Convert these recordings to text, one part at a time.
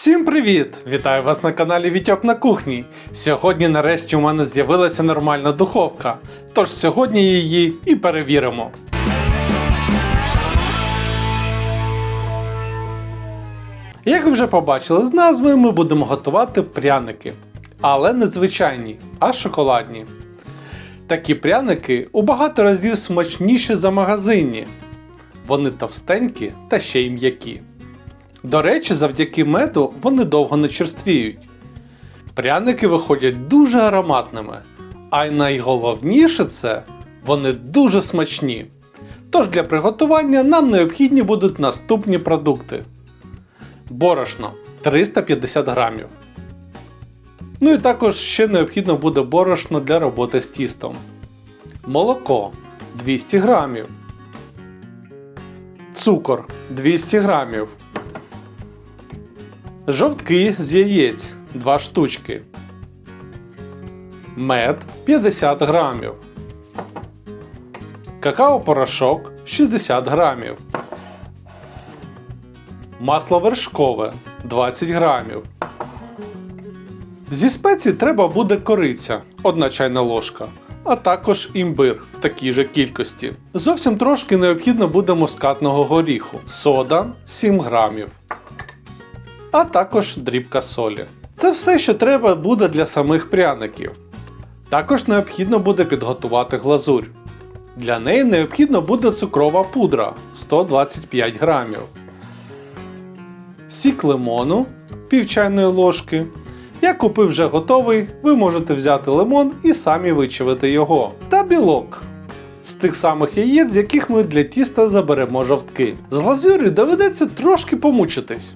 Всім привіт! Вітаю вас на каналі Вітьок на кухні. Сьогодні нарешті у мене з'явилася нормальна духовка. Тож сьогодні її і перевіримо. Як ви вже побачили з назви, ми будемо готувати пряники. Але не звичайні, а шоколадні. Такі пряники у багато разів смачніші за магазинні. Вони товстенькі та ще й м'які. До речі, завдяки меду вони довго не черствіють. Пряники виходять дуже ароматними, а й найголовніше це вони дуже смачні. Тож для приготування нам необхідні будуть наступні продукти: борошно 350 грамів. Ну і також ще необхідно буде борошно для роботи з тістом. Молоко 200 грамів. Цукор 200 грамів. Жовтки з яєць 2 штучки. Мед 50 грамів. Какао-порошок 60 грамів. Масло вершкове 20 грамів. Зі спецій треба буде кориця 1 чайна ложка, а також імбир в такій же кількості. Зовсім трошки необхідно буде мускатного горіху, сода 7 грамів а також дрібка солі. Це все, що треба буде для самих пряників. Також необхідно буде підготувати глазурь. Для неї необхідно буде цукрова пудра 125 грамів, сік лимону пів чайної ложки. Я купив вже готовий, ви можете взяти лимон і самі вичавити його. Та білок. З тих самих яєць, з яких ми для тіста заберемо жовтки. З глазур'ю доведеться трошки помучитись.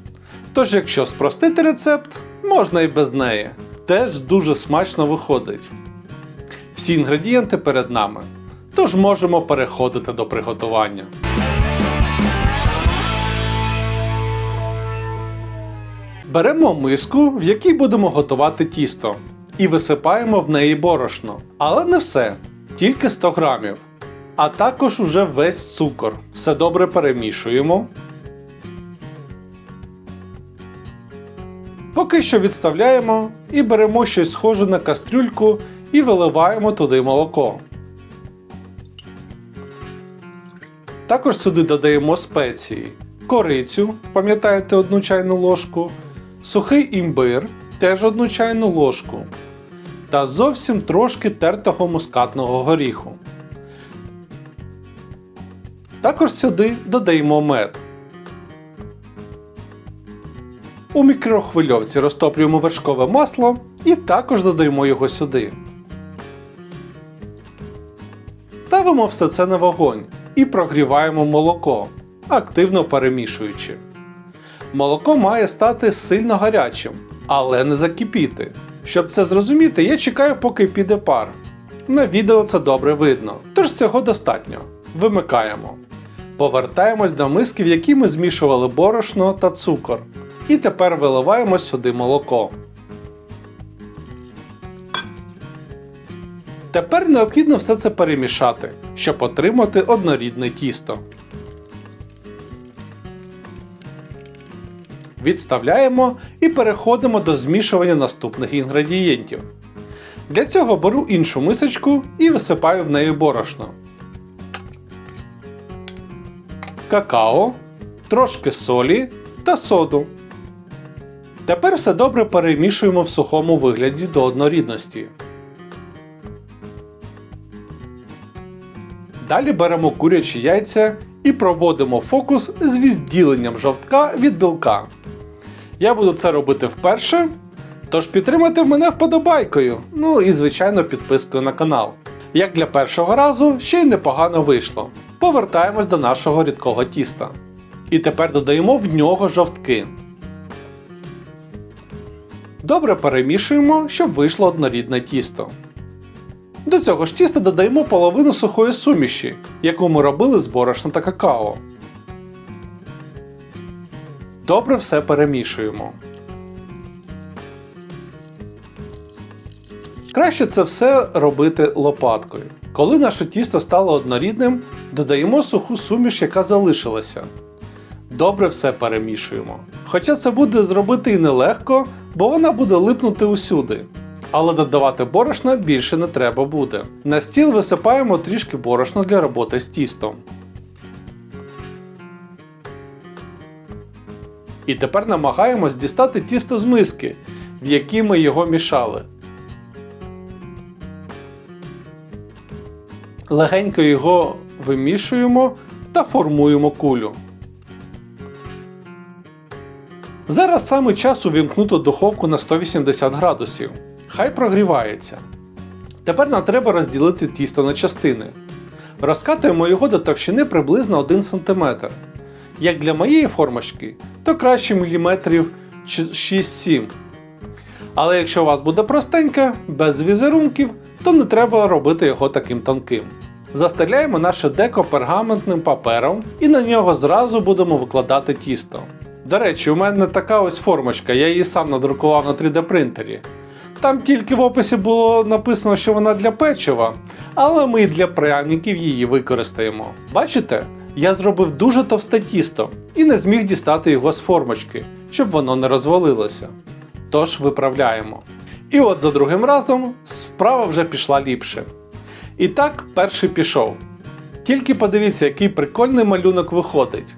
Тож, якщо спростити рецепт, можна і без неї. Теж дуже смачно виходить. Всі інгредієнти перед нами. Тож можемо переходити до приготування. Беремо миску, в якій будемо готувати тісто, і висипаємо в неї борошно. Але не все, тільки 100 грамів. А також уже весь цукор. Все добре перемішуємо. Поки що відставляємо і беремо щось схоже на кастрюльку і виливаємо туди молоко. Також сюди додаємо спеції, корицю, пам'ятаєте одну чайну ложку, сухий імбир, теж одну чайну ложку, та зовсім трошки тертого мускатного горіху. Також сюди додаємо мед. У мікрохвильовці розтоплюємо вершкове масло і також додаємо його сюди. Ставимо все це на вогонь і прогріваємо молоко, активно перемішуючи. Молоко має стати сильно гарячим, але не закипіти. Щоб це зрозуміти, я чекаю, поки піде пар. На відео це добре видно, тож цього достатньо. Вимикаємо. Повертаємось до миски, в якій ми змішували борошно та цукор. І тепер виливаємо сюди молоко. Тепер необхідно все це перемішати, щоб отримати однорідне тісто. Відставляємо і переходимо до змішування наступних інгредієнтів. Для цього беру іншу мисочку і висипаю в неї борошно. Какао, трошки солі та соду. Тепер все добре перемішуємо в сухому вигляді до однорідності. Далі беремо курячі яйця і проводимо фокус з відділенням жовтка від білка. Я буду це робити вперше, тож підтримайте мене вподобайкою, ну і звичайно підпискою на канал. Як для першого разу, ще й непогано вийшло. Повертаємось до нашого рідкого тіста. І тепер додаємо в нього жовтки. Добре перемішуємо, щоб вийшло однорідне тісто. До цього ж тіста додаємо половину сухої суміші, яку ми робили з борошна та какао. Добре все перемішуємо. Краще це все робити лопаткою. Коли наше тісто стало однорідним, додаємо суху суміш, яка залишилася. Добре все перемішуємо. Хоча це буде зробити і нелегко, бо вона буде липнути усюди. Але додавати борошна більше не треба буде. На стіл висипаємо трішки борошна для роботи з тістом. І тепер намагаємось дістати тісто з миски, в якій ми його мішали. Легенько його вимішуємо та формуємо кулю. Зараз саме час увімкнути духовку на 180 градусів. Хай прогрівається. Тепер нам треба розділити тісто на частини. Розкатуємо його до товщини приблизно 1 см. Як для моєї формочки, то краще міліметрів 6-7. Але якщо у вас буде простеньке, без візерунків, то не треба робити його таким тонким. Застеляємо наше деко пергаментним папером і на нього зразу будемо викладати тісто. До речі, у мене така ось формочка, я її сам надрукував на 3D принтері. Там тільки в описі було написано, що вона для печива, але ми і для пряників її використаємо. Бачите? Я зробив дуже товсте тісто і не зміг дістати його з формочки, щоб воно не розвалилося. Тож виправляємо. І от за другим разом справа вже пішла ліпше. І так, перший пішов. Тільки подивіться, який прикольний малюнок виходить.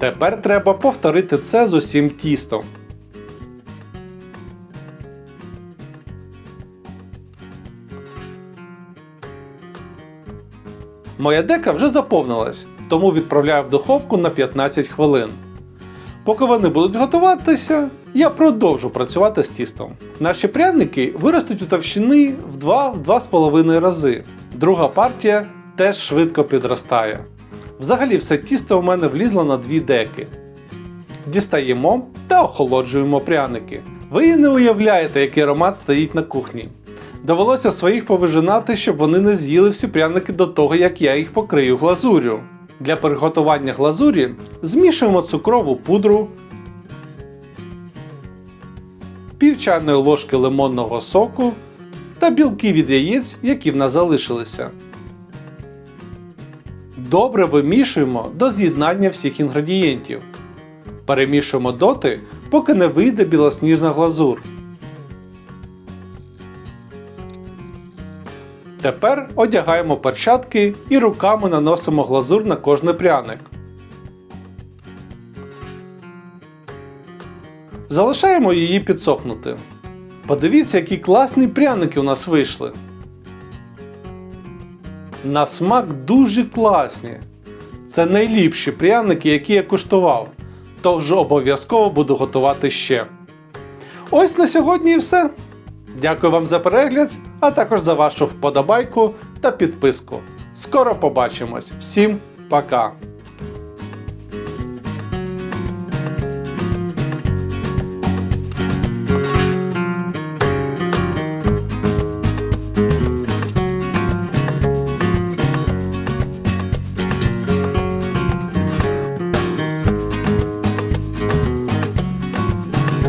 Тепер треба повторити це з усім тістом. Моя дека вже заповнилась, тому відправляю в духовку на 15 хвилин. Поки вони будуть готуватися, я продовжу працювати з тістом. Наші пряники виростуть у товщини в 2-2,5 рази. Друга партія теж швидко підростає. Взагалі, все тісто у мене влізло на дві деки. Дістаємо та охолоджуємо пряники. Ви не уявляєте, який аромат стоїть на кухні. Довелося своїх повижинати, щоб вони не з'їли всі пряники до того, як я їх покрию глазур'ю. Для приготування глазурі змішуємо цукрову пудру, пів чайної ложки лимонного соку та білки від яєць, які в нас залишилися. Добре вимішуємо до з'єднання всіх інгредієнтів. Перемішуємо доти, поки не вийде білосніжна глазур. Тепер одягаємо перчатки і руками наносимо глазур на кожний пряник. Залишаємо її підсохнути. Подивіться, які класні пряники у нас вийшли. На смак дуже класні. Це найліпші пряники, які я куштував. Тож обов'язково буду готувати ще. Ось на сьогодні і все. Дякую вам за перегляд, а також за вашу вподобайку та підписку. Скоро побачимось. Всім пока!